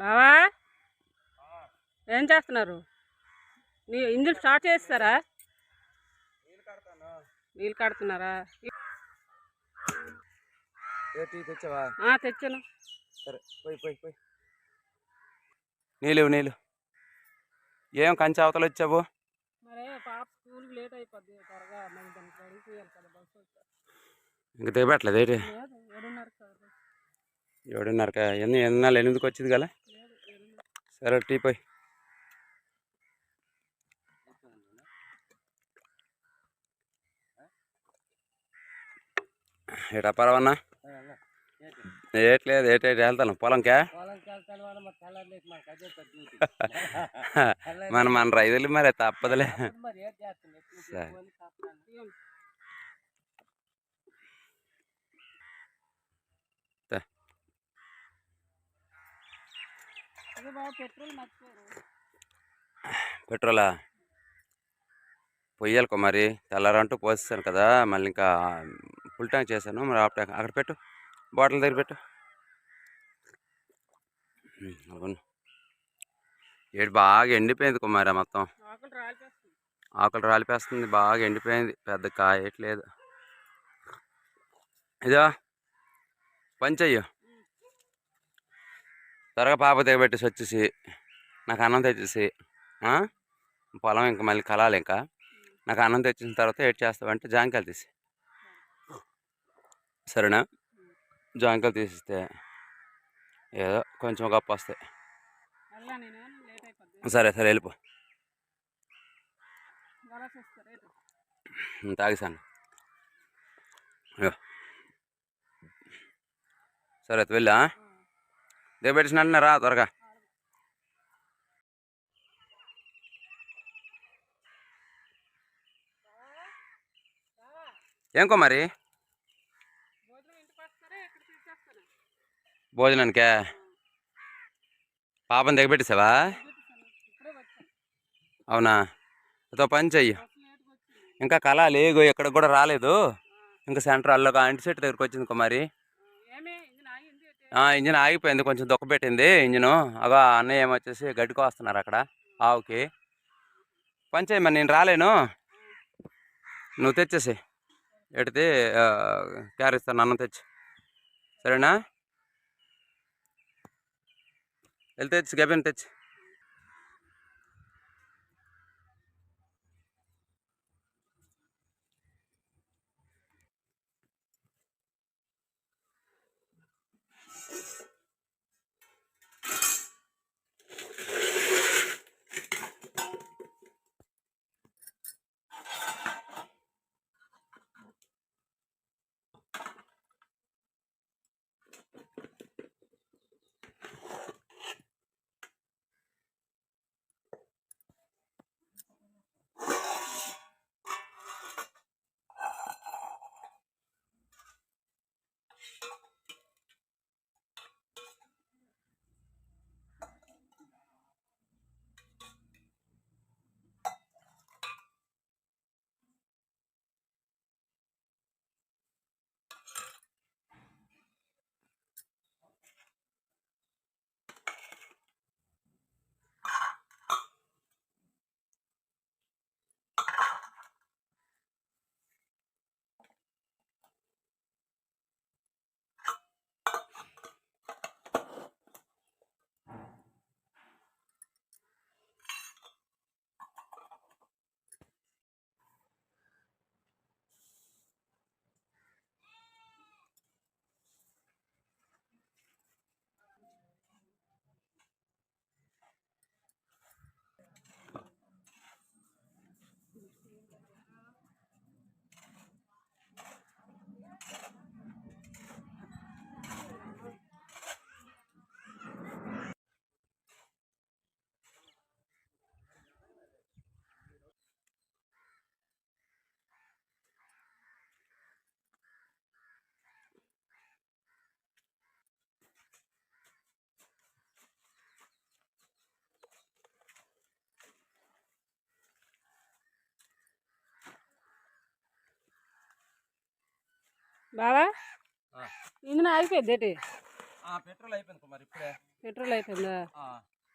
బావా? ఏం చేస్తున్నారు? నీ ఇంజిన్ స్టార్ట్ చేస్తారా? నీళ్ళు కడుతున్నారా? తెచ్చావా? ఆ, తెచ్చాను. సరే పోయి పోయి పోయి. నీళ్ళు నీళ్ళు. ఏం కంచె అవతల వచ్చావు? ఇంక దిగబెట్టలేదు ఏంటి? ఏడున్నరక? ఎన్ని ఎన్నాళ్ళు ఎనిమిదికి వచ్చింది కదా? సరే టీ పోయి. ఏటా పర్వన్నా? ఏట్లేదు ఏటేటి వెళ్తాను. పొలంకా? మన మన రైతులు మరి తప్పదులే. సరే. పెట్రోల్ పొయ్యాలి మరి తెల్లారంటూ పోసేసాను కదా మళ్ళీ ఇంకా ఫుల్ ట్యాంక్ చేశాను మరి హాఫ్ ట్యాంక్ అక్కడ పెట్టు బాటిల్ దగ్గర పెట్టు. అవును. ఏడు బాగా ఎండిపోయింది కుమారా మొత్తం. ఆకులు రాలిపేస్తుంది బాగా ఎండిపోయింది పెద్ద కాయట్లేదు. ఇదో పని చెయ్యు. త్వరగా పాప దిగబెట్టేసి వచ్చేసి నాకు అన్నం తెచ్చేసి? పొలం ఇంకా మళ్ళీ కలాలి ఇంకా. నాకు అన్నం తెచ్చిన తర్వాత ఏడ్ చేస్తావంటే జాంకాయలు తీసి సరేనా? జాంకాయలు తీసిస్తే ఏదో కొంచెం గొప్ప వస్తాయి. సరే సరే వెళ్ళిపో. తాగేసాను. సరే అయితే వెళ్ళా దిగబెట్టిన రా త్వరగా. ఏంకో మరి? భోజనానికే? పాపని దిగబెట్టేసావా అవునా? అదో పని చెయ్యి. ఇంకా కళ లేగు ఎక్కడికి కూడా రాలేదు. ఇంకా సెంటర్ సెంట్రల్లో అంటి సెట్ దగ్గరికి వచ్చింది కుమారి ఏమే ఇంజిన్ ఆగింది ఏంటి? ఆ, ఇంజిన్ ఆగిపోయింది. కొంచెం పెట్టింది ఇంజిన్. అగో అన్నయ్య ఏమొచ్చేసి గడ్డికి వస్తున్నారు అక్కడ ఆవుకి. పని మరి నేను రాలేను. నువ్వు తెచ్చేసి ఎడితే క్యారీ ఇస్తాను అన్నం తెచ్చి. సరేనా? వెళ్ళి తెచ్చి గబిన్ తెచ్చి. బావా. ఇంజిన్ ఆగిపోయింది ఏంటి? పెట్రోల్ అయిపోయింది ఇప్పుడే. పెట్రోల్ అయిపోయిందా?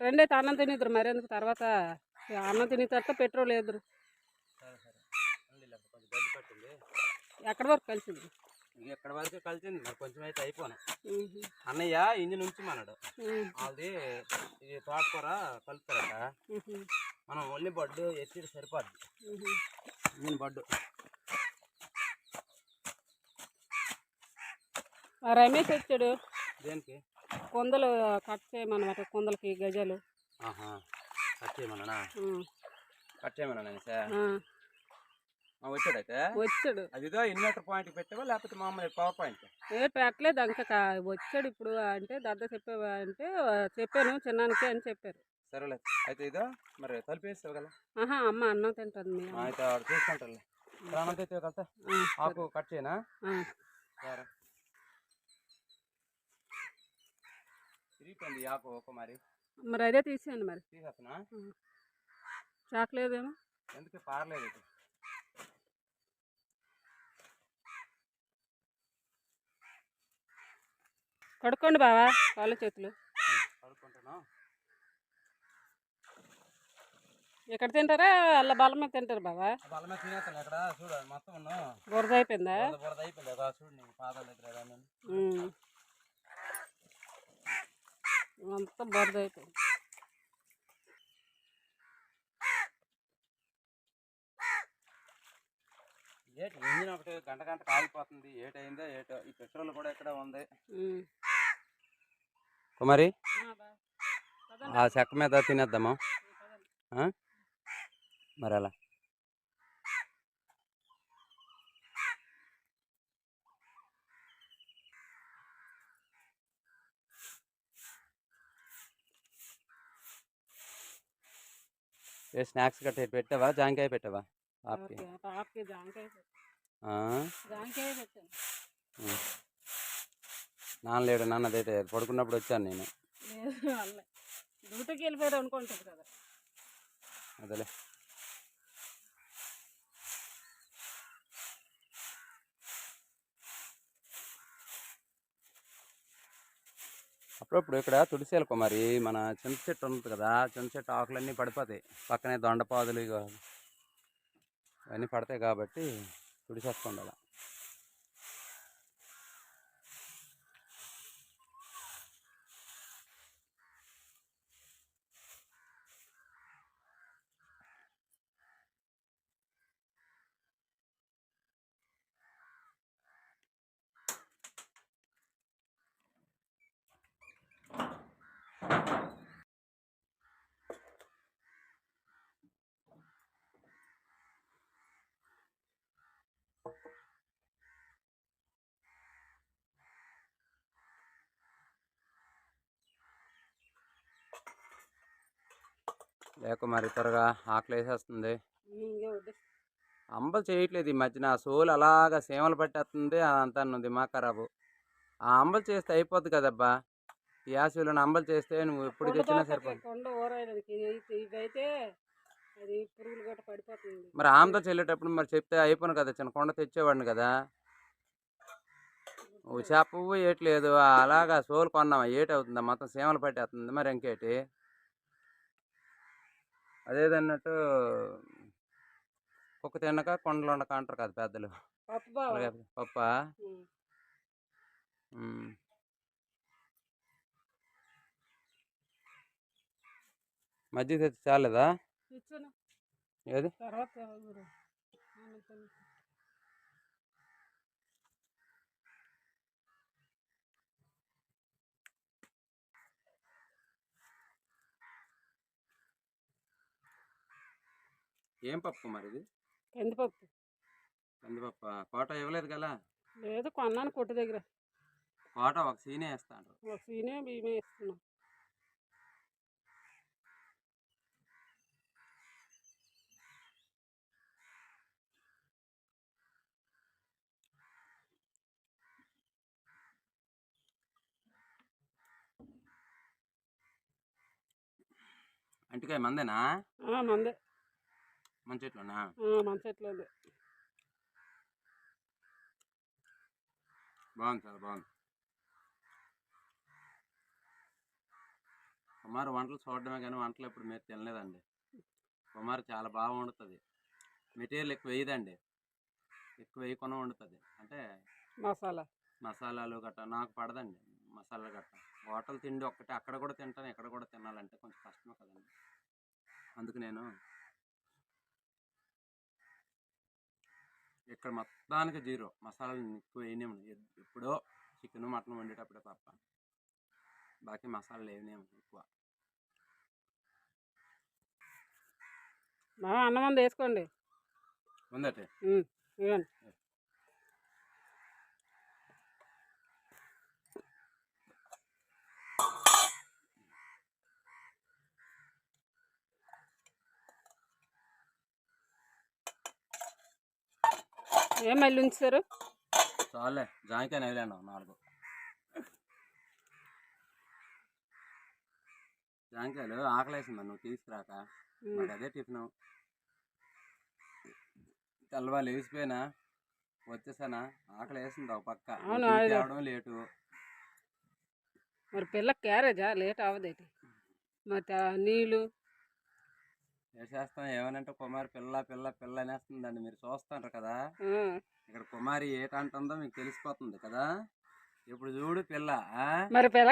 రెండైతే అన్నం తినిద్దరు మరెందుకు తర్వాత ఇక అన్నం తిని తర్వాత పెట్రోల్ పట్టింది. ఎక్కడి వరకు కలిసింది? ఎక్కడ వరకు కలిసింది మరి కొంచెం అయితే అయిపోయినా ఉహు. అన్నయ్య ఇంజిన్ ఉంచమన్నాడు. ఉహు. అది ఇది తోటకూర కలుపుతారట. మనం ఓన్లీ బడ్డు ఎత్తి సరిపోద్ది. Engine bud. రమేష్ వచ్చాడు. దేనికి? కొందలు కట్ చేయమన్నమాట కొందలకి గజాలు. కట్ చేయమన్నా. కట్ చేయమన్నా సార్ వచ్చాడైతే? వచ్చాడు. అదిదో ఇన్వర్టర్ పాయింట్ పెట్టావా లేకపోతే మామూలు పవర్ పాయింట్? ఏ పెట్టలేదు ఇంకా కా- వచ్చాడు ఇప్పుడు అంటే దద్ద చెప్పావా అంటే చెప్పాను చిన్నానికి అని చెప్పారు. సరేలే అయితే ఇదో మరి తలిపేస్తావు కదా. ఆహా అమ్మ అన్నం తింటుంది. అయితే చూసుకుంటారులే. ఆ, ఆకు కట్ చేయనా. సరే. తిరిగిపోయింది ఈ ఆకు ఒక మరి. మరి అదే తీసేయండి మరి. తీసేస్తున్నా? చాకలేదేమో? ఎందుకు? పారలేదు కడుక్కోండి బావా కాళ్ళు చేతులు. కడుక్కుంటున్నా. ఎక్కడ తింటారా? అల్ల బలం మీద తింటారు బావా. మీద తినేస్తాను ఎక్కడ? చూడు అది మొత్తం బురద అయిపోయిందా? బురద అయిపోయింది కదా చూడు నీకు పాదాల దగ్గర. అంతా బురద అయిపోయింది. ఏటి ఇంజిన్ ఒకటి గంట గంట కాలిపోతుంది ఏటైందో ఏటో ఈ పెట్రోల్ కూడా ఇక్కడ ఉంది. కుమారి? ఆ, చెక్క మీద తినేద్దామా? మరి అలా ఏ స్నాక్స్ ఏటి పెట్టావా? జాంకాయ పెట్టావా? ఆప్కి. ఓకే, పాపకి జాంకాయ పెట్టాను. నాన్న లేడు నాన్న అదైతే పడుకున్నప్పుడు వచ్చాను నేను. డ్యూటీకి వెళ్ళిపోయారు అనుకుంటుంది కదా. అదేలే. అప్పుడప్పుడు ఇక్కడ తుడిసేయాలి కుమారి మన చింత చెట్టు ఉంటుంది కదా చింత చెట్టు ఆకులన్నీ పడిపోతాయి. పక్కనే దొండపాదులు ఇగో ఇవన్నీ పడతాయి కాబట్టి తుడిసేస్తుండాలి లేక మరి త్వరగా ఆకలి వేసేస్తుంది అంబలు చేయట్లేదు ఈ మధ్యన. ఆ సోలు అలాగా సీమలు పట్టేస్తుంది అదంతా ఉంది మా ఖరాబు. ఆ అంబలు చేస్తే అయిపోద్ది కదబ్బా. ఈ యాసవిలో అంబలు చేస్తే నువ్వు ఎప్పుడు తెచ్చినా తోటకి అది పురుగులు గట్ట పడిపోతుంది మరి ఆమెతో చెల్లేటప్పుడు మరి చెప్తే అయిపోను కదా చిన్న కొండ తెచ్చేవాడిని కదా. నువ్వు చెప్పవు ఏట్లేదు అలాగా సోలు కొన్నావా ఏటి అవుతుందా మొత్తం సీమలు పట్టేస్తుంది మరి ఇంకేటి. అదేదన్నట్టు కుక్క తినక కొండలు ఉండక అంటారు కదా పెద్దలు. పప్పు. మజ్జిగ తెచ్చి చాలేదా? ఏది. ఏం పప్పు మరి ఇది కందిపప్పు. కందిపప్ప? కోట ఇవ్వలేదు కదా? లేదు కొన్నాను కొట్టు దగ్గర. కోట ఒక సీనే వేస్తాడు ఒక సీనే బియ్యమే ఇస్తున్నాం అంటికాయ మందేనా? మందే. మంచి చెట్లునా? చెట్లు ఉంది. బాగుంది సార్ బాగుంది. కుమార్ వంటలు చూడడమే కానీ వంటలు ఎప్పుడు మీరు తినలేదండి. కుమార్ చాలా బాగా వండుతుంది. మెటీరియల్ ఎక్కువ వేయదండి. ఎక్కువ వేయకుండా వండుతుంది. అంటే మసాలా. మసాలాలు గట్రా నాకు పడదండి. మసాలాలు గట్రా హోటల్ తిండి ఒక్కటే అక్కడ కూడా తింటాను ఇక్కడ కూడా తినాలంటే కొంచెం కష్టమే కదండి. అందుకు నేను ఇక్కడ మొత్తానికి జీరో. మసాలాలు ఎక్కువ వేయనేము ఎప్పుడో చికెన్ మటన్ వండేటప్పుడే తప్ప. బాకీ మసాలాలు వేయనేము ఎక్కువ. అన్నం అంది వేసుకోండి. ఉందటే. ఏం మళ్ళీ ఉంచారు? చాలే జాయికాయ నవ్వులేను నాలుగు. జాంకాయలు ఆకలేసింది నువ్వు తీసుకురాక. మరి అదే టిఫిన్. తెల్లవారు లేచిపోయినా వచ్చేసానా ఆకలి వేసింది ఒక పక్క. తేవడం లేటు. మరి పిల్లకి క్యారేజా? లేట్ అవ్వదేటి? మరి నీళ్ళు వేసేస్తాం ఏమనంటే కుమారి పిల్ల పిల్ల పిల్ల అనేస్తుందండి. మీరు చూస్తుంటారు కదా. ఇక్కడ కుమారి ఏటంటుందో మీకు తెలిసిపోతుంది కదా. ఇప్పుడు చూడు పిల్ల? మరి పిల్ల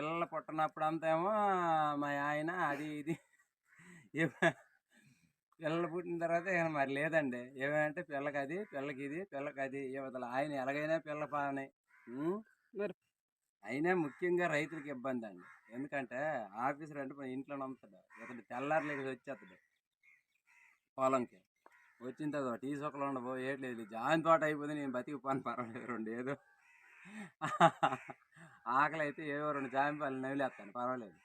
పిల్లలు పుట్టినప్పుడు అంతేమో మా ఆయన అది ఇది. పిల్లలు పుట్టిన తర్వాత ఇక మరి లేదండి. ఏమంటే పిల్లకి అది పిల్లకి ఇది పిల్లకి అది ఇవతల ఆయన ఎలాగైనా పిల్ల పాని అయినా ముఖ్యంగా రైతులకు ఇబ్బంది అండి ఎందుకంటే ఆఫీసర్ అంటే ఇంట్లో నమ్ముతాడు. ఇతడు తెల్లారలేక వచ్చేస్తాడు పొలంకి. వచ్చిన తర్వాత టీ సొక్కలు ఉండబో ఏట్లేదు జాయిన్ తోట అయిపోతే నేను బతికి పని పర్వాలేదు రెండు ఏదో. ఆకలి అయితే ఏవో రెండు జాయింపాలు నవిలేస్తాను పర్వాలేదు.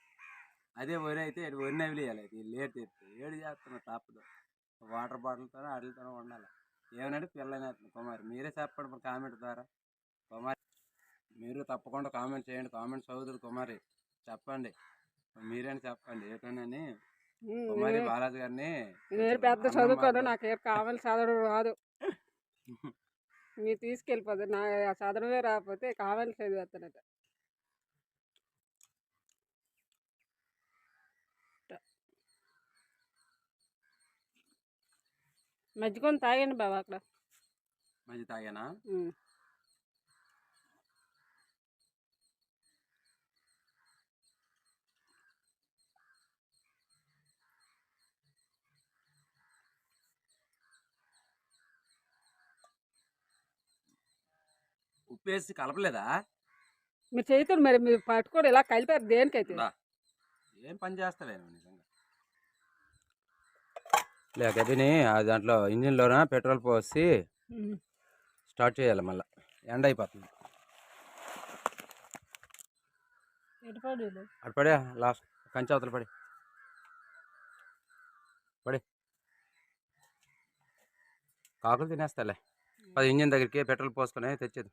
అదే వరి అయితే వరి నవిలేయాలి అయితే లేట్ తెస్తే ఏడు చేస్తున్నా తప్పదు. వాటర్ బాటిల్తోనే వాటితోనే ఉండాలి. ఏమనంటే పిల్లనేస్తుంది కుమారి మీరే చెప్పండి కామెంట్ ద్వారా. కుమారి మీరు తప్పకుండా కామెంట్ చేయండి. కామెంట్ చదువుతుంది కుమారి. చెప్పండి. మీరేని చెప్పండి? ఏటోనని కుమారి బాలాజీ గారిని నేను పెద్ద చదువుకోను మాత్రం- నాకు ఏం కావాలి చదవడం రాదు. మీరు తీసుకెళ్ళిపోదు నా చదవమే రాకపోతే కావాలి చదివేస్తానట మజ్జిగొని తాగండి బాబా అక్కడ. మంచి తాగానా? ఉప్పు వేసి కలపలేదా మీరు చేతులు మరి మీరు పట్టుకోడు ఇలా కలిపారు దేనికైతే. ఏం పని చేస్తలేను నిజంగా లేక అదిని ఆ దాంట్లో ఇంజిన్లోన పెట్రోల్ పోసి. స్టార్ట్ చేయాలి మళ్ళీ ఎండ అయిపోతుంది? అటు పడే లాస్ట్ కంచె అవతల పడి పడి కాకులు తినేస్తాలే పది ఇంజిన్ దగ్గరికి పెట్రోల్ పోసుకొని తెచ్చేది.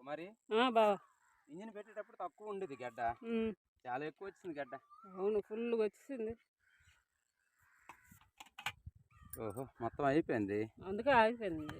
కుమారి? బావా ఇంజిన్ పెట్టేటప్పుడు తక్కువ ఉండేది గడ్డ. చాలా ఎక్కువ వచ్చింది గడ్డ. అవును ఫుల్గా వచ్చేసింది ఓహో మొత్తం అయిపోయింది. అందుకే ఆగిపోయింది.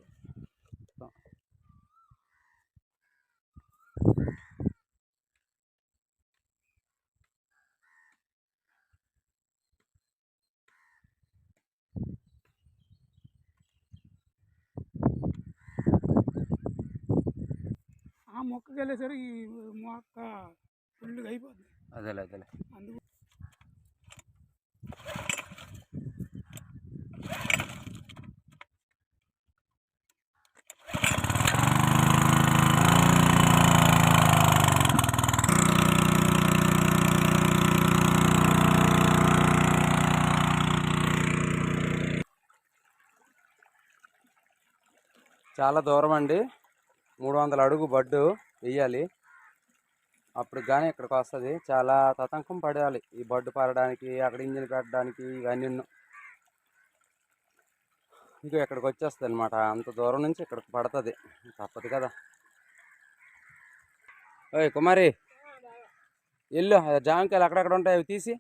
మొక్కకి వెళ్ళేసరికి ఈ మొక్క ఫుల్గా అయిపోతుంది అదేలే అదేలే. అందుకు చాలా దూరం అండి మూడు వందల అడుగు బడ్డు వెయ్యాలి. అప్పుడు కానీ ఇక్కడికి వస్తుంది. చాలా తతంకం పడాలి ఈ బడ్డు పడడానికి అక్కడ ఇంజిన్ పెట్టడానికి ఇవన్నీ. ఇంకా ఇక్కడికి వచ్చేస్తుంది అనమాట అంత దూరం నుంచి ఇక్కడికి పడుతుంది. తప్పదు కదా. ఓయ్ కుమారి ఇల్లు జామకాయలు అక్కడక్కడ ఉంటాయి అవి తీసి?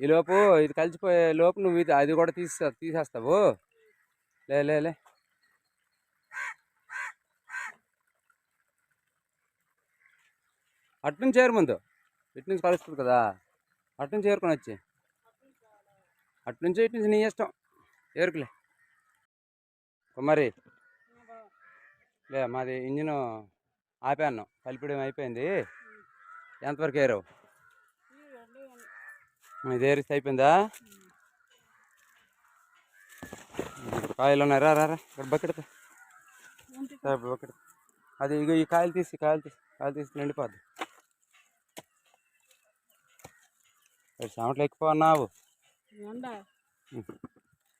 ఈ లోపు ఇది కలిసిపోయే లోపు నువ్వు ఇది అది కూడా తీసే తీసేస్తావు. లే లే లే. అటు నుంచి చేరు ముందు. ఇటు నుంచి కలుస్తుంది కదా. అటు నుంచి వచ్చి. అటు నుంచి ఇటు నుంచి నీ ఇష్టం. ఏరుకులే. కుమారి లే మాది ఇంజిన్ ఆపాను కలిపడం అయిపోయింది. ఎంతవరకు ఏరావు? ఇది ఏరిస్తే అయిపోయిందా? కాయలు ఉన్నాయి. రా. ఇక్కడ బకెట్ బకెట్. అది ఇగో ఈ కాయలు తీసి కాయలు తీసి కాయలు తీసి నిండిపోద్ది. చెమటలు ఎక్కువ ఎండ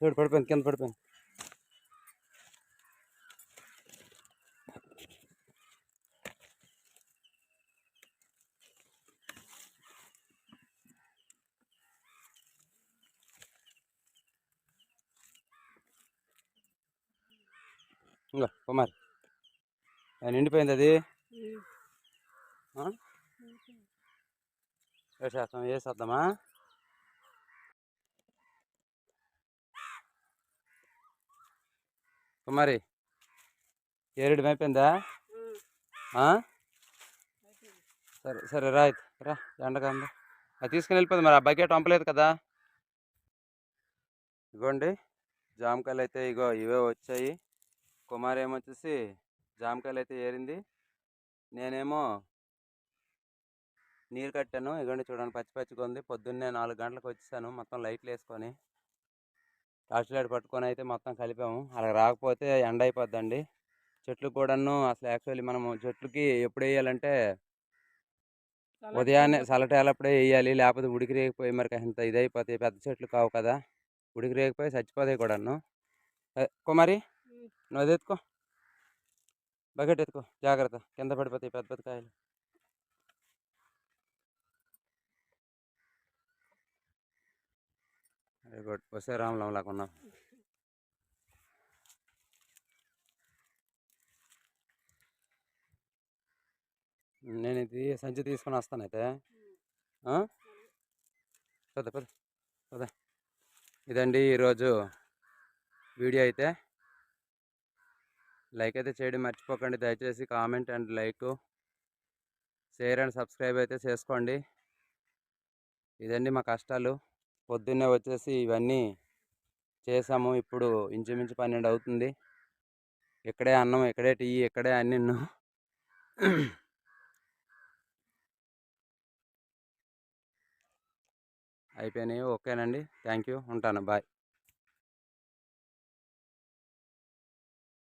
చూడు పడిపోయింది కింద పడిపోయింది. ఇంకో కుమార్ నిండిపోయింది అది? వేసేస్తాం వేసేద్దామా కుమారి ఏరుడు అయిపోయిందా? సరే సరే రా అయితే. రా ఎండగా అది తీసుకుని వెళ్ళిపోతుంది మరి. ఆ బకెట్ పంపలేదు కదా. ఇగోండి. జామకాయలు అయితే ఇగో ఇవే వచ్చాయి. కుమార్ ఏమొచ్చేసి జామకాయలు అయితే ఏరింది. నేనేమో నీరు కట్టాను. ఇగోండి చూడండి పచ్చి పచ్చిగా ఉంది. పొద్దున్నే నాలుగు గంటలకు వచ్చేసాను. మొత్తం లైట్లు వేసుకొని టార్చ్ లైట్ పట్టుకొని అయితే మొత్తం కలిపాము. అలా రాకపోతే ఎండ అయిపోద్దండి. చెట్లు కూడాను అసలు యాక్చువల్లీ మనము చెట్లకి ఎప్పుడు వేయాలంటే ఉదయాన్నే చల్లటేలప్పుడే వేయాలి. లేకపోతే ఉడికి రేగిపోయి మరి ఇంత ఇదైపోతాయి పెద్ద చెట్లు కావు కదా. ఉడికి రేగిపోయి చచ్చిపోతాయి కూడాను. కుమారి నువ్వు అది ఎత్తుకో. బకెట్ ఎత్తుకో. జాగ్రత్త. కింద పడిపోతాయి పెద్ద పెద్ద కాయలు. వెరీ గుడ్ వస్తే రామలం లాగా ఉన్నాం. నేను ఇది సంచి తీసుకొని వస్తాను అయితే. పద పద పద. ఇదండి ఈరోజు వీడియో అయితే. లైక్ అయితే చేయడం మర్చిపోకండి. దయచేసి comment and like. Share and subscribe అయితే చేసుకోండి. ఇదండి మా కష్టాలు. పొద్దున్నే వచ్చేసి ఇవన్నీ చేసాము. ఇప్పుడు ఇంచుమించు పన్నెండు అవుతుంది. ఇక్కడే అన్నం ఇక్కడే టీ ఇక్కడే అన్ని అయిపోయినాయి. ఓకేనండి. Thank you. ఉంటాను. బాయ్.